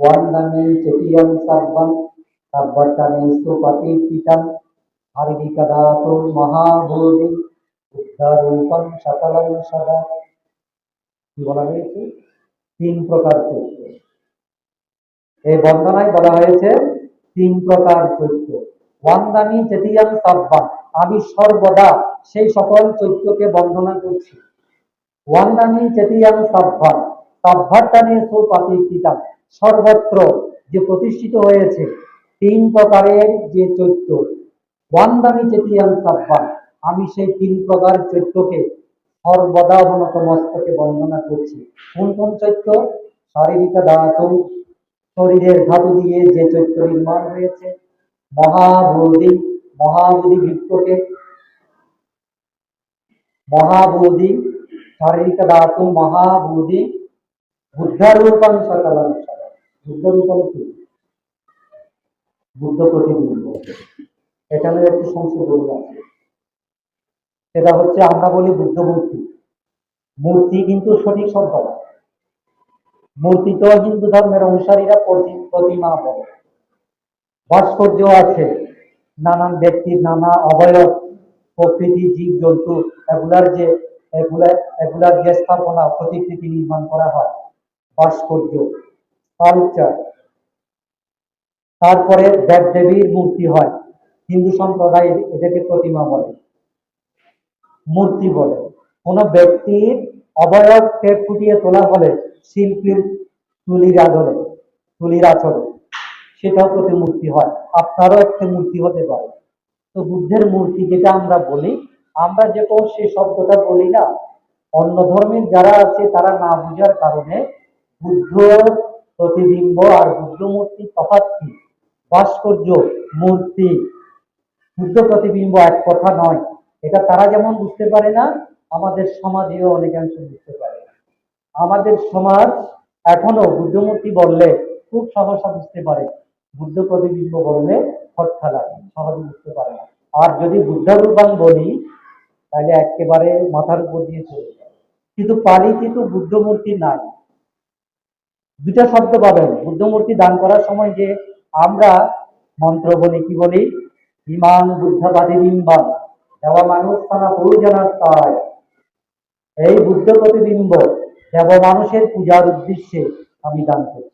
ওয়ান্দামি চেতিয়াম সার্বম সার্বটানে সুপতিষ্ঠিতম হরিবিকদাতু মহাভূতি উদ্ধারূপম সকলম সদা কি বলা হয়েছে? তিন প্রকার চৈত্য। এই বন্দনায় বলা হয়েছে তিন প্রকার চৈত্য। ওয়ান্দামি চেতিয়াম সাব্বাম আমি সর্বদা সেই সকল চৈত্যকে বন্দনা করছি। ওয়ান্দামি চেতিয়াম সর্বত্র যে প্রতিষ্ঠিত হয়েছে, তিন প্রকারের যে চৈত্য। ওয়ান্দামি চেতিয়াম সাব্বাম আমি সেই তিন প্রকার চৈত্যকে সর্বদা অবনত মস্তকে বন্দনা করছি। কোন কোন চৈত্য? শারীরিক ধাতু। শরীরের ধাতু দিয়ে যে চৈত্য নির্মাণ হয়েছে। মহাবোধি মহাবোধি বৃক্ষকে। মহাবোধি শারীরিক ধাতু। মহাবোধি কি? বুদ্ধ প্রতিবিম্ব। এখানে একটি আছে। সেটা হচ্ছে আমরা বলি বুদ্ধ মূর্তি। মূর্তি কিন্তু সঠিক শব্দ মূর্তি তো হিন্দু ধর্মের অনুসারীরা প্রতি- প্রতিমা বলে। ভাস্কর্য আছে। নানান ব্যক্তির নানা অবয়ব, প্রকৃতি, জীব, জন্তু, এগুলার যে এগুলা এগুলার যে স্থাপনা, প্রতিকৃতি নির্মাণ করা হয়। ভাস্কর্য কালচার তারপরে দেব দেবীর মূর্তি হয়। হিন্দু সম্প্রদায় এটাকে প্রতিমা বলে। মূর্তি বলে। কোন ব্যক্তির অবয়বকে ফুটিয়ে তোলা হলে শিল্পীর তুলির আদলে, তুলির আচরে সেটাও প্রতিমূর্তি হয়। আপনারও একটা মূর্তি হতে পারে। তো বুদ্ধের মূর্তি যেটা আমরা বলি, আমরা যে সে শব্দটা বলি না। অন্য ধর্মের যারা আছে, তারা না বুঝার কারণে বুদ্ধ প্রতিবিম্ব আর বুদ্ধ মূর্তি তফাৎ কি ভাস্কর্য, মূর্তি। বুদ্ধ প্রতিবিম্ব এক কথা নয়। এটা তারা যেমন বুঝতে পারে না, আমাদের সমাজেও অনেকাংশ বুঝতে পারে না। আমাদের সমাজ এখনও বুদ্ধমূর্তি বললে খুব সহসা বুঝতে পারে। বুদ্ধ প্রতিবিম্ব বললে খটকা লাগে সহজে বুঝতে পারে না। আর যদি বুদ্ধারূপাং বলি, তাহলে একেবারে মাথার উপর দিয়ে চলে যায়। কিন্তু পালিতে তো বুদ্ধমূর্তি নাই। দুটা শব্দ পাবেন। বুদ্ধমূর্তি দান করার সময় যে আমরা মন্ত্র বলি, কি বলি? ইমান বুদ্ধবাদী বিম্বান দেওয়া মানুষ তারা প্রয়োজনার তাই এই বুদ্ধ প্রতিবিম্ব দেব মানুষের পূজার উদ্দেশ্যে আমি দান করছি।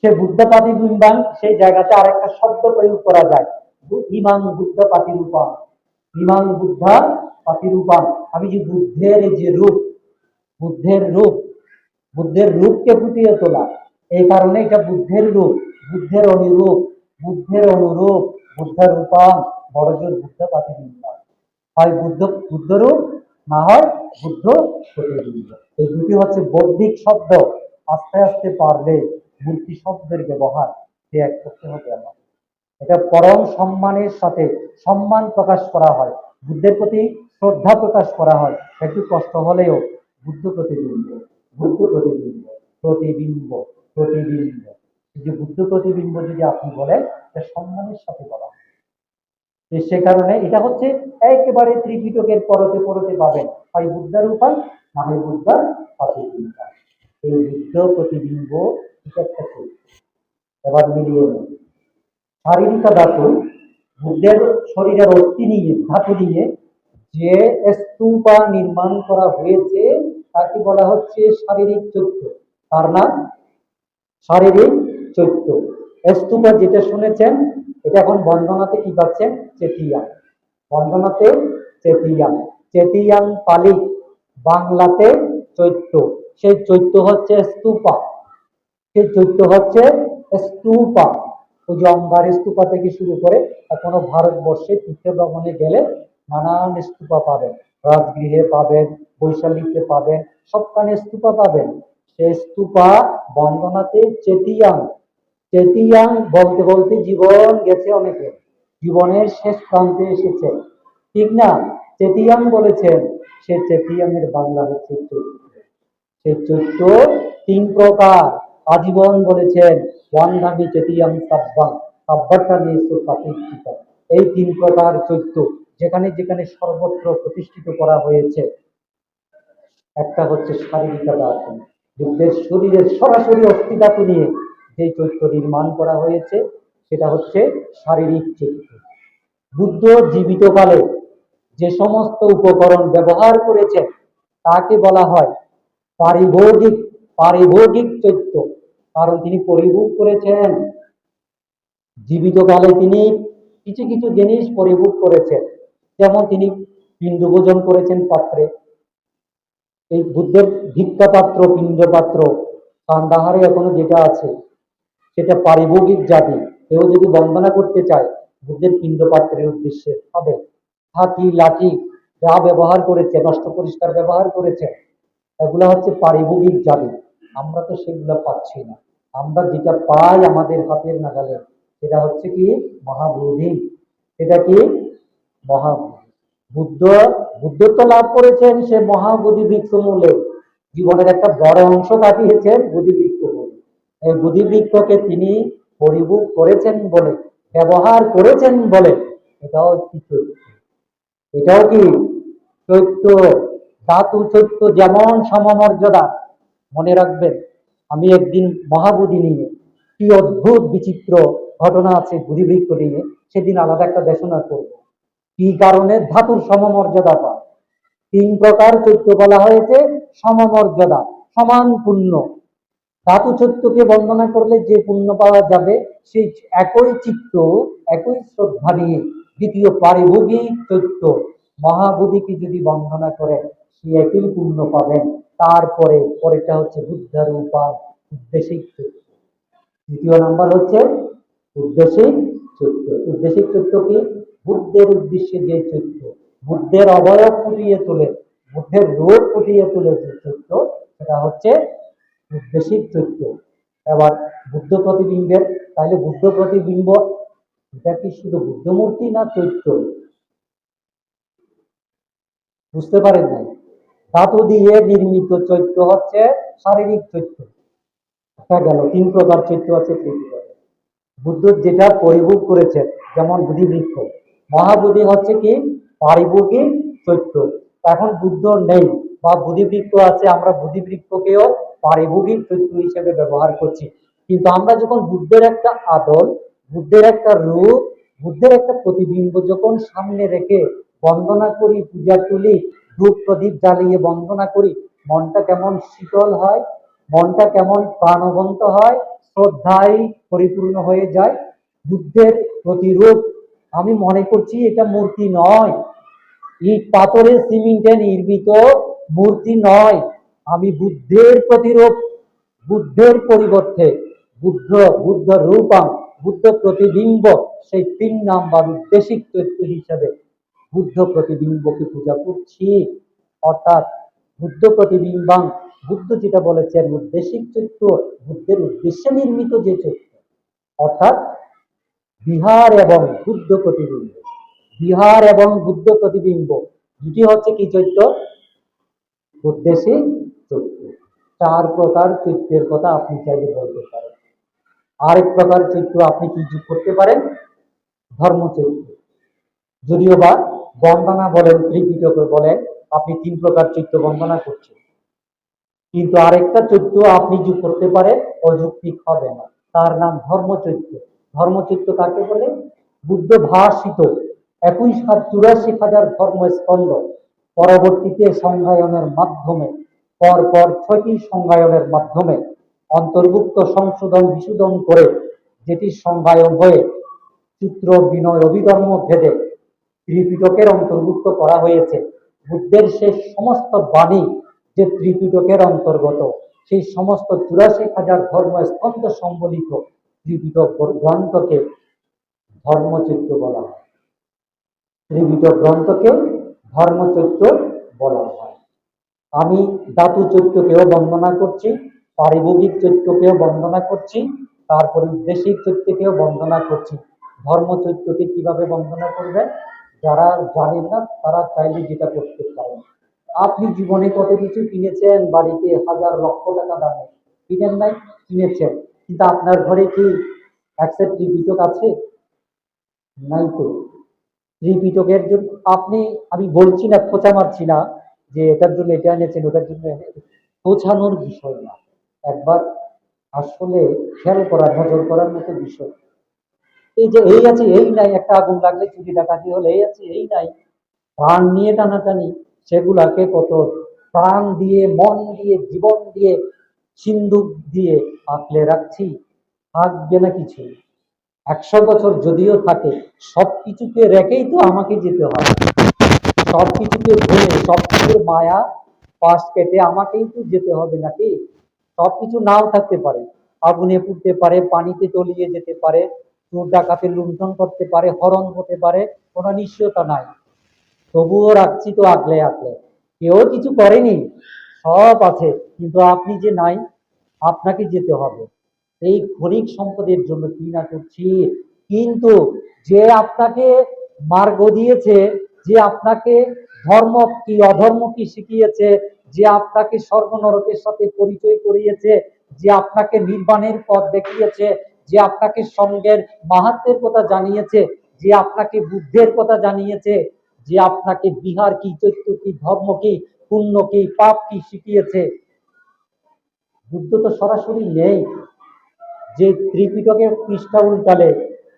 সে বুদ্ধ প্রতিবিম্বান সেই জায়গাতে আরেকটা শব্দ প্রয়োগ করা যায়। বু- ইমাং বুদ্ধ পাতিরূপান ইমাং বুদ্ধা পাতিরূপান আমি যে বুদ্ধের যে রূপ, বুদ্ধের রূপ বুদ্ধের রূপকে ফুটিয়ে তোলা। এই কারণে এটা বুদ্ধের রূপ, বুদ্ধের অনুরূপ বুদ্ধের অনুরূপ বুদ্ধের রূপান বড়জোর বুদ্ধ পাতিবিম্বান হয় বুদ্ধ বুদ্ধরূপ না হয় বুদ্ধ প্রতিবিম্ব। এই দুটি হচ্ছে বৌদ্ধিক শব্দ। আস্তে আস্তে পারলে মূর্তি শব্দের ব্যবহার ত্যাগ করতে হবে আমার এটা পরম সম্মানের সাথে সম্মান প্রকাশ করা হয়। বুদ্ধের প্রতি শ্রদ্ধা প্রকাশ করা হয়। একটু কষ্ট হলেও বুদ্ধ প্রতিবিম্ব। বুদ্ধ প্রতিবিম্ব প্রতিবিম্ব। প্রতিবিম্ব যে বুদ্ধ প্রতিবিম্ব যদি আপনি বলেন, এটা সম্মানের সাথে বলা সে কারণে এটা হচ্ছে একেবারে ত্রিপিটকের পরতে পরতে পাবেন। হয় বুদ্ধার উপায় না হয় বুদ্ধার প্রতিবিম্ব। এই বুদ্ধ প্রতিবিম্ব এবার মিলিয়ে নিন শারীরিক ধাতু বুদ্ধের শরীরের অস্থি নিয়ে, ধাতু নিয়ে যে স্তূপা নির্মাণ করা হয়েছে তাকে বলা হচ্ছে শারীরিক চৈত্য তার নাম শারীরিক চৈত্য স্তূপা যেটা শুনেছেন, এটা এখন বন্দনাতে কি পাচ্ছেন চেতিয়াং। বন্দনাতে চেতিয়াং। চেতিয়াং পালি, বাংলাতে চৈত্য। সেই চৈত্য হচ্ছে স্তূপা। সেই চৈত্য হচ্ছে স্তূপা। ওই যে অঙ্গার স্তূপা থেকে শুরু করে এখনও ভারতবর্ষে তীর্থ ভ্রমণে গেলে নানান স্তূপা পাবেন। রাজগৃহে পাবেন, বৈশালীতে পাবেন, সবখানে স্তূপা পাবেন। সেই স্তূপা বন্দনাতে চেতিয়াং। চেতিয়াং বলতে বলতে জীবন গেছে অনেকে। জীবনের শেষ প্রান্তে এসেছে। ঠিক না? চেতিয়াং বলেছেন, সে চেতিয়াংয়ের বাংলা হচ্ছে চৈত্র। সেই চৈত্য তিন প্রকার। আজীবন বলেছেন ওয়ান্দামি চেতিয়াম সাব্বাং সাব্বাটা নিয়ে এই তিন প্রকার চৈত্য যেখানে যেখানে সর্বত্র প্রতিষ্ঠিত করা হয়েছে, একটা হচ্ছে শারীরিক দার্শন বুদ্ধের শরীরের সরাসরি অস্তিত্ব নিয়ে যে চৈত্য নির্মাণ করা হয়েছে, সেটা হচ্ছে শারীরিক চৈত্য বুদ্ধ জীবিতকালে যে সমস্ত উপকরণ ব্যবহার করেছেন, তাকে বলা হয় পারিভৌগিক পারিভৌগিক চৈত্য কারণ তিনি পরিভোগ করেছেন। জীবিতকালে তিনি কিছু কিছু জিনিস পরিভোগ করেছেন। যেমন তিনি পিণ্ড ভোজন করেছেন পাত্রে, এই বুদ্ধের ভিক্ষা পাত্র পিণ্ড পাত্র কান্দাহারে এখনও যেটা আছে, সেটা পারিভৌগিক জাতি। কেউ যদি বন্দনা করতে চায়, বুদ্ধের পিণ্ড পাত্রের উদ্দেশ্যে হবে। হাতি, লাঠি যা ব্যবহার করেছে, নষ্ট পরিষ্কার ব্যবহার করেছে, এগুলা হচ্ছে পারিভৌগিক জাতি। আমরা তো সেগুলো পাচ্ছি না। আমরা যেটা পাই আমাদের হাতের নাগালে, সেটা হচ্ছে কি মহাবোধি। সেটা কি মহাবোধি বুদ্ধ, বুদ্ধত্ব লাভ করেছেন সে বৃক্ষ মূলে জীবনের একটা বড় অংশ কাটিয়েছেন এই তিনি পরিভোগ করেছেন বলে, ব্যবহার করেছেন বলে, এটাও চরিত্র এটাও কি চৈত্য ধাতু চৈত্য যেমন সমমর্যাদা, মনে রাখবেন, আমি একদিন মহাবোধি নিয়ে, কি অদ্ভুত বিচিত্র ঘটনা আছে বুধিবৃক্ষ নিয়ে, সেদিন আলাদা একটা দেশনা করব। কি কারণে ধাতুর সমমর্যাদা পায়? তিন প্রকার চৈত্য বলা হয়েছে, সমমর্যাদা, সমান পুণ্য। ধাতু চৈত্যকে বন্দনা করলে যে পুণ্য পাওয়া যাবে, সেই একই চিত্ত, একই শ্রদ্ধা নিয়ে দ্বিতীয় পারিভোগিক চৈত্য। মহাবোধিকে যদি বন্দনা করেন সে একই পুণ্য পাবেন। তারপরে পরেটা হচ্ছে বুদ্ধার উপার উদ্দেশিক চৈত্য। দ্বিতীয় নাম্বার হচ্ছে উদ্দেশিক চৈত্য। উদ্দেশিক চৈত্য কি? বুদ্ধের উদ্দেশ্যে যে চৈত্য বুদ্ধের অবয়ব ফুটিয়ে তোলে, বুদ্ধের রূপ ফুটিয়ে তোলে যে চৈত্য সেটা হচ্ছে উদ্দেশিক চৈত্য এবার বুদ্ধ প্রতিবিম্বের তাহলে বুদ্ধ প্রতিবিম্ব, এটা কি শুধু বুদ্ধমূর্তি না চৈত্য বুঝতে পারেন নাই? ধাতু দিয়ে নির্মিত চৈত্য হচ্ছে শারীরিক চৈত্য একটা গেল, তিন প্রকার চৈত্য আছে বুদ্ধ যেটা পরিভোগ করেছেন, যেমন বুধিবৃক্ষ মহাবুদ্ধি হচ্ছে কি? পারিভোগিক চৈত্য এখন বুদ্ধ নেই বা বুধিবৃক্ষ আছে, আমরা বুধিবৃক্ষকেও পারিভোগিক চৈত্য হিসেবে ব্যবহার করছি। কিন্তু আমরা যখন বুদ্ধের একটা আদল, বুদ্ধের একটা রূপ, বুদ্ধের একটা প্রতিবিম্ব যখন সামনে রেখে বন্দনা করি, পূজা তুলি, ধূপ প্রদীপ জ্বালিয়ে বন্দনা করি, মনটা কেমন শীতল হয়, মনটা কেমন প্রাণবন্ত হয় শ্রদ্ধায় পরিপূর্ণ হয়ে যায়, বুদ্ধের প্রতিরূপ আমি মনে করছি এটা মূর্তি নয়। ইট, পাথরের, সিমেন্টে নির্মিত মূর্তি নয়। আমি বুদ্ধের প্রতিরূপ, বুদ্ধের পরিবর্তে বুদ্ধ বুদ্ধ রূপম বুদ্ধ প্রতিবিম্ব, সেই তিন নাম্বার উদ্দেশিক তত্ত্ব হিসাবে বুদ্ধ প্রতিবিম্বকে পূজা করছি। অর্থাৎ বুদ্ধ প্রতিবিম্বাং, বুদ্ধ যেটা বলেছেন উদ্দেশিক চৈত্য বুদ্ধের উদ্দেশ্যে নির্মিত যে চৈত্য অর্থাৎ বিহার এবং বুদ্ধ প্রতিবিম্ব। বিহার এবং বুদ্ধ প্রতিবিম্ব দুটি হচ্ছে কি চৈত্য? উদ্দেশিক চৈত্য। চার প্রকার চৈত্যের কথা আপনি চাইলে বলতে পারেন। আরেক প্রকার চৈত্য আপনি কি যোগ করতে পারেন? ধর্ম ধর্মচৈত্য যদিও বা বন্দনা বলেন, ত্রিপিটকে বলেন, আপনি তিন প্রকার চৈত্য বন্দনা করছেন। কিন্তু আরেকটা চৈত্য আপনি যোগ করতে পারেন, অযৌক্তিক হবে না। তার নাম ধর্ম ধর্মচৈত্য ধর্মচৈত্য কাকে বলে? বুদ্ধ ভাষিত একুশ হাজার চুরাশি হাজার ধর্মস্কন্দ পরবর্তীতে সংজ্ঞায়নের মাধ্যমে পরপর ছয়টি সংজ্ঞায়নের মাধ্যমে অন্তর্ভুক্ত সংশোধন বিশোধন করে যেটি সংজ্ঞায়ন হয়ে চিত্র বিনয় অভিধর্ম ভেদে ত্রিপিটকের অন্তর্ভুক্ত করা হয়েছে। বুদ্ধের সেই সমস্ত বাণী যে ত্রিপিটকের অন্তর্গত, সেই সমস্ত চুরাশি হাজার ধর্ম স্কন্ধ সম্বলিত ত্রিপিটক গ্রন্থকে ধর্মচিত্র বলা হয়। ত্রিপিটক গ্রন্থকে ধর্মচৈত্য বলা হয়। আমি ধাতু চৈত্যকেও বন্দনা করছি, পারিভৌগিক চৈত্যকেও বন্দনা করছি, তারপরে উদ্দেশিক চৈত্যকেও বন্দনা করছি। ধর্ম ধর্মচৈত্যকে কীভাবে বন্দনা করবেন? যারা জানেন না, তারা চাইলে যেটা করতে পারেন। আপনি জীবনে কত কিছু কিনেছেন? বাড়িতে হাজার লক্ষ টাকা দামে। কিনেন নাই? কিনেছেন। কিন্তু আপনার ঘরে কি অ্যাকসেপ্ট ত্রিপিটক আছে? নাই তো। ত্রিপিটকের জন্য আপনি, আমি বলছি না, খোঁচা মারছি না যে এটার জন্য এটা এনেছেন, ওটার জন্য খোঁচানোর বিষয় না। একবার আসলে খেয়াল করা নজর করার মতো বিষয়। এই যে এই আছে, এই নাই, একটা আগুন লাগলে চুরি ডাকাতি হলে এই আছে, এই নাই। প্রাণ নিয়ে টানাটানি, সেগুলাকে কত প্রাণ দিয়ে, মন দিয়ে, জীবন দিয়ে সিন্ধুক দিয়ে আঁকলে রাখছি, থাকবে না কিছু। একশো বছর যদিও থাকে সব কিছুকে রেখেই তো আমাকে যেতে হয়। সব কিছুকে ভুলে সব কিছুর মায়া পাশ কেটে আমাকেই তো যেতে হবে নাকি? সব কিছু নাও থাকতে পারে, আগুনে পুড়তে পারে, পানিতে তলিয়ে যেতে পারে, চোর ডাকাতে লুণ্ঠন করতে পারে, হরণ হতে পারে, কোনো নিশ্চয়তা নাই। তবুও রাখছি তো আগলে আগলে। কেউ কিছু করেনি। সব আছে, কিন্তু আপনি যে নাই, আপনাকে যেতে হবে। এই ক্ষণিক সম্পদের জন্য কি না করছি। কিন্তু যে আপনাকে মার্গ দিয়েছে, যে আপনাকে ধর্ম কি অধর্ম কি শিখিয়েছে, যে আপনাকে স্বর্গ নরকের সাথে পরিচয় করিয়েছে, যে আপনাকে নির্বাণের পথ দেখিয়েছে, যে আপনাকে সঙ্গের মাহাত্মের কথা জানিয়েছে, যে আপনাকে বুদ্ধের কথা জানিয়েছে, যে আপনাকে বিহার কি, চৈত্য কি, ধর্ম কি পুণ্য কি, পাপ কি শিখিয়েছে? বুদ্ধ তো সরাসরি নেই। যে ত্রিপিটকের পৃষ্ঠা উল্টালে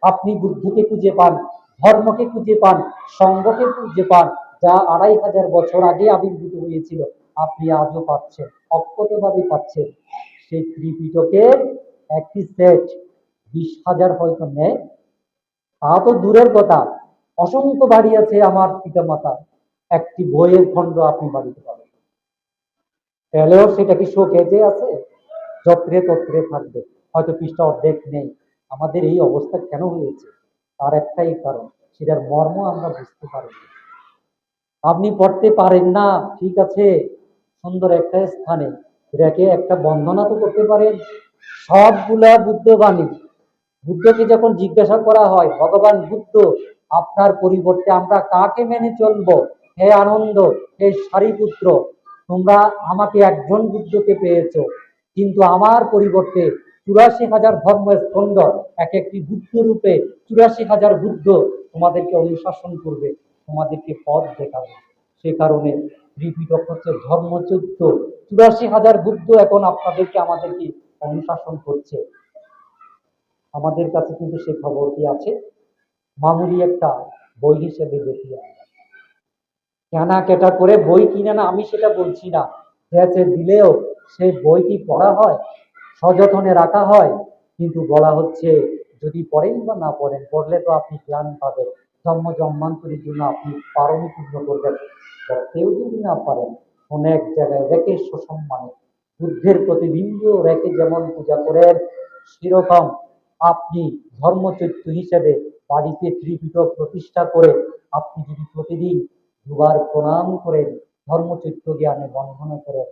আপনি বুদ্ধকে খুঁজে পান, ধর্মকে খুঁজে পান, সঙ্গকে খুঁজে পান, যা আড়াই হাজার বছর আগে আবির্ভূত হয়েছিল, আপনি আজও পাচ্ছেন, অক্ষতভাবে পাচ্ছেন। সেই ত্রিপিটকের একটি সেট বিশ হাজার হয়তো নেয় তা তো দূরের কথা। অসংখ্য বাড়ি আছে আমার পিতামাতা একটি বইয়ের খণ্ড আপনি বাড়িতে পাবেন। তাহলেও সেটা কি শোকেজে আছে? যত্রে তত্রে থাকবে। হয়তো পৃষ্ঠা অর্ধেক নেই। আমাদের এই অবস্থা কেন হয়েছে? তার একটাই কারণ, সেটার মর্ম আমরা বুঝতে পারি আপনি পড়তে পারেন না, ঠিক আছে, সুন্দর একটা স্থানে। রেখে একটা বন্দনা তো করতে পারেন। সবগুলা বুদ্ধবাণী বুদ্ধকে যখন জিজ্ঞাসা করা হয়, ভগবান বুদ্ধ, আপনার পরিবর্তে আমরা কাকে মেনে চলবো? হে আনন্দ, হে সারিপুত্র, তোমরা আমাকে একজন বুদ্ধকে পেয়েছ। কিন্তু আমার পরিবর্তে চুরাশি হাজার ধর্মস্কন্দ এক একটি বুদ্ধ রূপে চুরাশি হাজার বুদ্ধ তোমাদেরকে অনুশাসন করবে, তোমাদেরকে পথ দেখাবে। সে কারণে হচ্ছে ধর্মচৈত্য চুরাশি হাজার বুদ্ধ এখন আপনাদেরকে আমাদেরকে অনুশাসন করছে। আমাদের কাছে কিন্তু সে খবরটি আছে। মামুলি একটা বই হিসেবে দেখি কেনা কেটা করে বই কিনে না, আমি সেটা বলছি না। হয়েছে দিলেও সেই বই কি পড়া হয়? সযত্নে রাখা হয়? কিন্তু বলা হচ্ছে, যদি পড়েন বা না পড়েন, পড়লে তো আপনি জ্ঞান পাবেন। জন্ম জন্মান্তরের জন্য আপনি পারমি পূর্ণ করবেন। পড়তেও যদি না পারেন, অনেক জায়গায় রেখে সুসম্মানে। বুদ্ধের প্রতিবিম্ব রেখে যেমন পূজা করেন, সেরকম আপনি ধর্মচৈত্য হিসেবে বাড়িতে ত্রিপিটক প্রতিষ্ঠা করে আপনি যদি প্রতিদিন দুবার প্রণাম করেন ধর্মচৈত্য জ্ঞানে বন্ধন করেন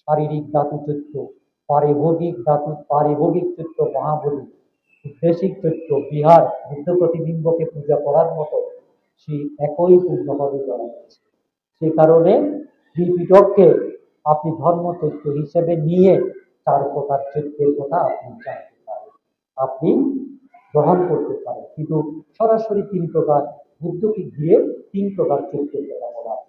শারীরিক ধাতু চৈত্য পারিভোগিক ধাতু, পারিভোগিক চৈত্য, মহাবলী, উদ্দেশিক চৈত্য, বিহার, বুদ্ধ প্রতিবিম্বকে পূজা করার মতো সেই একই পূর্ণভাবে করা হয়েছে সে কারণে ত্রিপিটককে আপনি ধর্মচৈত্য হিসেবে নিয়ে চার প্রকার চৈত্যের কথা আপনি জানতে পারেন। আপনি গ্রহণ করতে পারেন। কিন্তু সরাসরি তিন প্রকার বুদ্ধকে ঘিরে তিন প্রকার চরিত্রের কথা বলা আছে